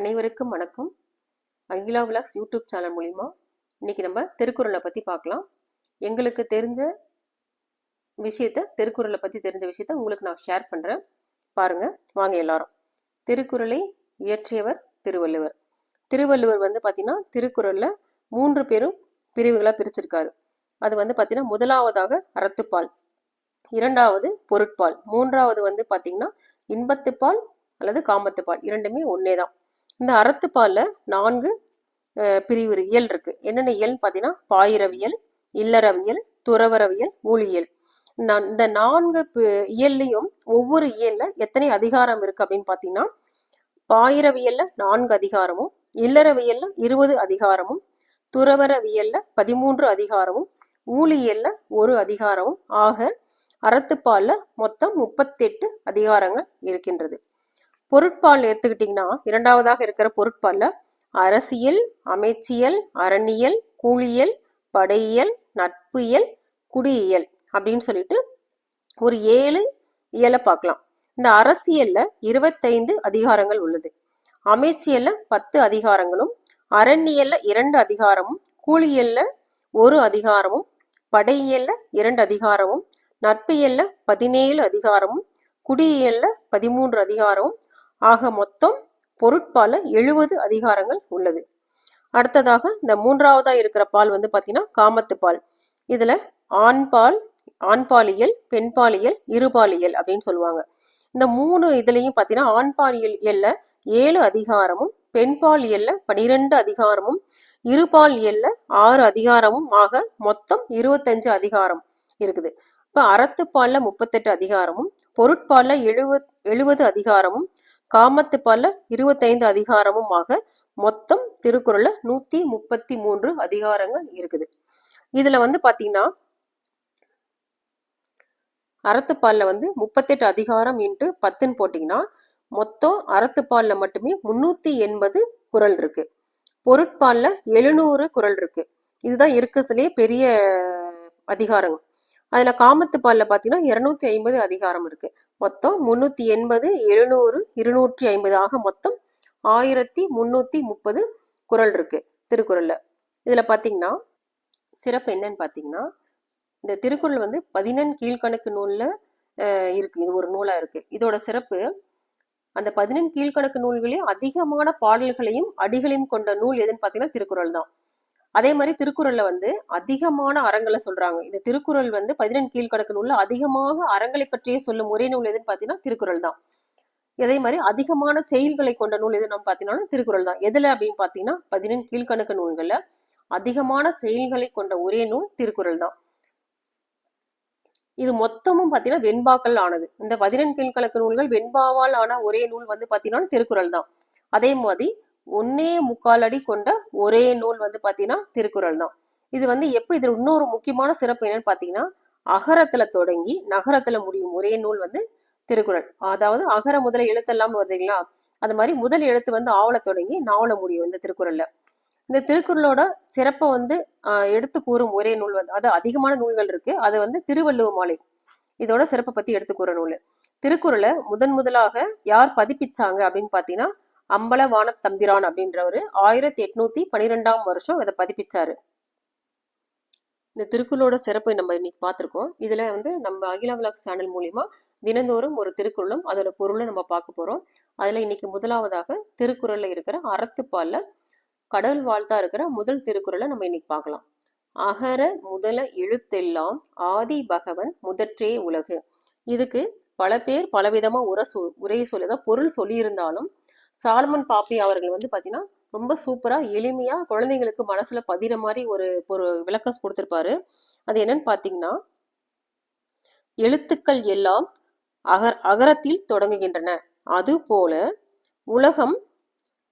அனைவருக்கும் வணக்கம். Akila vlogs YouTube channel மூலிமா இன்னைக்கு நம்ம திருக்குறளை பற்றி பார்க்கலாம். எங்களுக்கு தெரிஞ்ச விஷயத்த திருக்குறளை பற்றி தெரிஞ்ச விஷயத்த உங்களுக்கு நான் ஷேர் பண்ணுறேன் பாருங்க வாங்க எல்லாரும். திருக்குறளை இயற்றியவர் திருவள்ளுவர். திருவள்ளுவர் வந்து பார்த்திங்கன்னா திருக்குறளில் மூன்று பேரும் பிரிவுகளாக பிரிச்சிருக்காரு. அது வந்து பார்த்திங்கன்னா முதலாவதாக அறத்துப்பால் இரண்டாவது பொருட்பால் மூன்றாவது வந்து பார்த்தீங்கன்னா இன்பத்துப்பால் அல்லது காமத்துப்பால் இரண்டுமே ஒன்னே தான் இந்த அறத்துப்பாலில் நான்கு பிரிவு இயல் இருக்கு. என்னென்ன இயல்னு பார்த்தீங்கன்னா பாயிரவியல் இல்லறவியல் துறவரவியல் ஊழியல். நான் இந்த நான்கு பி- இயல்லையும் ஒவ்வொரு இயல்ல எத்தனை அதிகாரம் இருக்கு அப்படின்னு பார்த்தீங்கன்னா பாயிரவியல்ல நான்கு அதிகாரமும் இல்லறவியல்ல இருபது அதிகாரமும் துறவரவியல்ல பதிமூன்று அதிகாரமும் ஊழியல்ல ஒரு அதிகாரமும். ஆக அறத்துப்பாலில் மொத்தம் முப்பத்தெட்டு அதிகாரங்கள் இருக்கின்றது. பொருட்பால் எடுத்துக்கிட்டிங்கன்னா இரண்டாவதாக இருக்கிற பொருட்பால்ல அரசியல் அமைச்சியல் அரணியல் கூலியல் படையியல் நட்பியல் குடியியல் அப்படின்னு சொல்லிட்டு ஒரு ஏழு இயலை பார்க்கலாம். இந்த அரசியல்ல இருபத்தைந்து அதிகாரங்கள் உள்ளது. அமைச்சியல்ல பத்து அதிகாரங்களும் அரண்யல்ல இரண்டு அதிகாரமும் கூலியல்ல ஒரு அதிகாரமும் படையியல்ல இரண்டு அதிகாரமும் நட்பியல்ல பதினேழு அதிகாரமும் குடியியல்ல பதிமூன்று அதிகாரமும் ஆக மொத்தம் பொருட்பால எழுபது அதிகாரங்கள் உள்ளது. அடுத்ததாக இந்த மூன்றாவதா இருக்கிற பால் வந்து பாத்தீங்கன்னா காமத்து பால். இதுல ஆண்பால் ஆண்பாலியல் பெண்பாலியல் இருபாலியல் அப்படின்னு சொல்லுவாங்க. இந்த மூணு இதுலயும் பாத்தீங்கன்னா ஆண்பாலியல் ஏழு அதிகாரமும் பெண்பாலியல்ல பனிரெண்டு அதிகாரமும் இருபாலியல்ல ஆறு அதிகாரமும் ஆக மொத்தம் இருபத்தஞ்சு அதிகாரம் இருக்குது. இப்ப அறத்துப்பால்ல முப்பத்தெட்டு அதிகாரமும் பொருட்பால்ல எழுபது எழுபது அதிகாரமும் காமத்து பல இருபத்தைந்து அதிகாரமும் ஆக மொத்தம் திருக்குறள்ல நூத்தி முப்பத்தி மூன்று அதிகாரங்கள் இருக்குது. இதுல வந்து பாத்தீங்கன்னா அறத்துப்பால்ல வந்து முப்பத்தெட்டு அதிகாரம் இன்ட்டு பத்துன்னு போட்டிங்கன்னா மொத்தம் அறத்துப்பால்ல மட்டுமே முன்னூத்தி எண்பது குறள் இருக்கு. பொருட்பால்ல எழுநூறு குறள் இருக்கு. இதுதான் இருக்கிறதுலே பெரிய அதிகாரங்கள். அதுல பாலில் பாத்தீங்கன்னா இருநூத்தி ஐம்பது அதிகாரம் இருக்கு. மொத்தம் முன்னூத்தி எண்பது எழுநூறு இருநூற்றி ஐம்பது ஆக மொத்தம் ஆயிரத்தி முன்னூத்தி முப்பது குறள் இருக்கு திருக்குறள்ல. இதுல பாத்தீங்கன்னா சிறப்பு என்னன்னு பாத்தீங்கன்னா இந்த திருக்குறள் வந்து பதினெண் கீழ்கணக்கு நூல்ல அஹ், இருக்கு. இது ஒரு நூலா இருக்கு. இதோட சிறப்பு அந்த பதினெண் கீழ்கணக்கு நூல்களே அதிகமான பாடல்களையும் அடிகளையும் கொண்ட நூல் எதுன்னு பாத்தீங்கன்னா திருக்குறள் தான். அதே மாதிரி திருக்குறள்ல வந்து அதிகமான அறங்களை சொல்றாங்க. இந்த திருக்குறள் வந்து பதினெண் கீழ்கணக்கு நூல்ல அதிகமாக அறங்களை பற்றியே சொல்லும் ஒரே நூல் எதுன்னு பாத்தீங்கன்னா திருக்குறள் தான். அதே மாதிரி அதிகமான செயல்களை கொண்ட நூல் எது நம்ம திருக்குறள் தான். எதுல அப்படின்னு பாத்தீங்கன்னா பதினெண் கீழ்கணக்கு நூல்கள்ல அதிகமான செயல்களை கொண்ட ஒரே நூல் திருக்குறள் தான். இது மொத்தமும் பாத்தீங்கன்னா வெண்பாக்கள் ஆனது. இந்த பதினெண் கீழ்கணக்கு நூல்கள் வெண்பாவால் ஆன ஒரே நூல் வந்து பாத்தீங்கன்னா திருக்குறள் தான். அதே மாதிரி ஒன்னே முக்கால் அடி கொண்ட ஒரே நூல் வந்து பாத்தீங்கன்னா திருக்குறள் தான். இது வந்து எப்படி இதில் இன்னொரு முக்கியமான சிறப்பு என்னன்னு பார்த்தீங்கன்னா அகரத்துல தொடங்கி நகரத்துல முடியும் ஒரே நூல் வந்து திருக்குறள். அதாவது அகர முதல எழுத்தெல்லாம் வருதுங்களா அது மாதிரி முதல் எழுத்து வந்து ஆவல தொடங்கி நாவல முடியும் இந்த திருக்குறள்ல. இந்த திருக்குறளோட சிறப்பை வந்து ஆஹ், எடுத்து கூறும் ஒரே நூல் வந்து அது அதிகமான நூல்கள் இருக்கு. அது வந்து திருவள்ளுவ மாலை. இதோட சிறப்பை பத்தி எடுத்து கூற நூல். திருக்குறளை முதன் முதலாக யார் பதிப்பிச்சாங்க அப்படின்னு பாத்தீங்கன்னா அம்பலவான தம்பிரான் அப்படின்றவரு ஆயிரத்தி எட்நூத்தி பனிரெண்டாம் வருஷம் இதை பதிப்பிச்சாரு. இந்த திருக்குறளோட சிறப்பை நம்ம இன்னைக்கு பார்த்திருக்கோம். இதுல வந்து நம்ம அகில விலாக் சேனல் மூலியமா தினந்தோறும் ஒரு திருக்குறளும் அதோட பொருளை நம்ம பார்க்க போறோம். அதுல இன்னைக்கு முதலாவதாக திருக்குறள்ல இருக்கிற அறத்துப்பால்ல கடல் வாழ்த்தா இருக்கிற முதல் திருக்குறளை நம்ம இன்னைக்கு பார்க்கலாம். அகர முதல எழுத்தெல்லாம் ஆதி பகவன் முதற்றே உலகு. இதுக்கு பல பேர் பலவிதமா உரை சொல் உரை சொல்லதான் பொருள் சொல்லியிருந்தாலும் சாலமன் பாப்பி அவர்கள் வந்து பார்த்தீங்கன்னா ரொம்ப சூப்பராக எளிமையாக குழந்தைங்களுக்கு மனசில் பதிகிற மாதிரி ஒரு ஒரு விளக்கம் கொடுத்துருப்பாரு. அது என்னன்னு பார்த்தீங்கன்னா எழுத்துக்கள் எல்லாம் அகர் அகரத்தில் தொடங்குகின்றன. அதுபோல உலகம்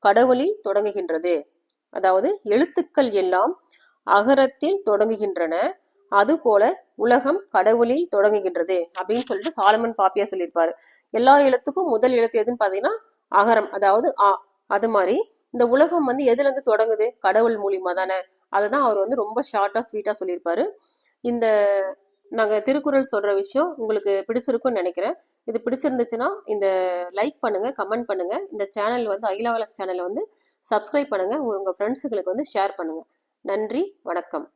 கடவுளில் தொடங்குகின்றது. அதாவது எழுத்துக்கள் எல்லாம் அகரத்தில் தொடங்குகின்றன. அதுபோல உலகம் கடவுளில் தொடங்குகின்றது அப்படின்னு சொல்லிட்டு சாலமன் பாப்பியா சொல்லியிருப்பாரு. எல்லா எழுத்துக்கும் முதல் எழுத்து எதுன்னு பாத்தீங்கன்னா அகரம் அதாவது ஆ அது மாதிரி இந்த உலகம் வந்து எதுல இருந்து தொடங்குது? கடவுள் மூலியமா தானே. அதுதான் அவர் வந்து ரொம்ப ஷார்ட்டா ஸ்வீட்டா சொல்லியிருப்பாரு. இந்த நாங்கள் திருக்குறள் சொல்கிற விஷயம் உங்களுக்கு பிடிச்சிருக்கும்னு நினைக்கிறேன். இது பிடிச்சிருந்துச்சுன்னா இந்த லைக் பண்ணுங்கள் கமெண்ட் பண்ணுங்கள் இந்த சேனல் வந்து அகிலாவலக் சேனலை வந்து சப்ஸ்கிரைப் பண்ணுங்கள் உங்கள் ஃப்ரெண்ட்ஸுங்களுக்கு வந்து ஷேர் பண்ணுங்கள் நன்றி வணக்கம்.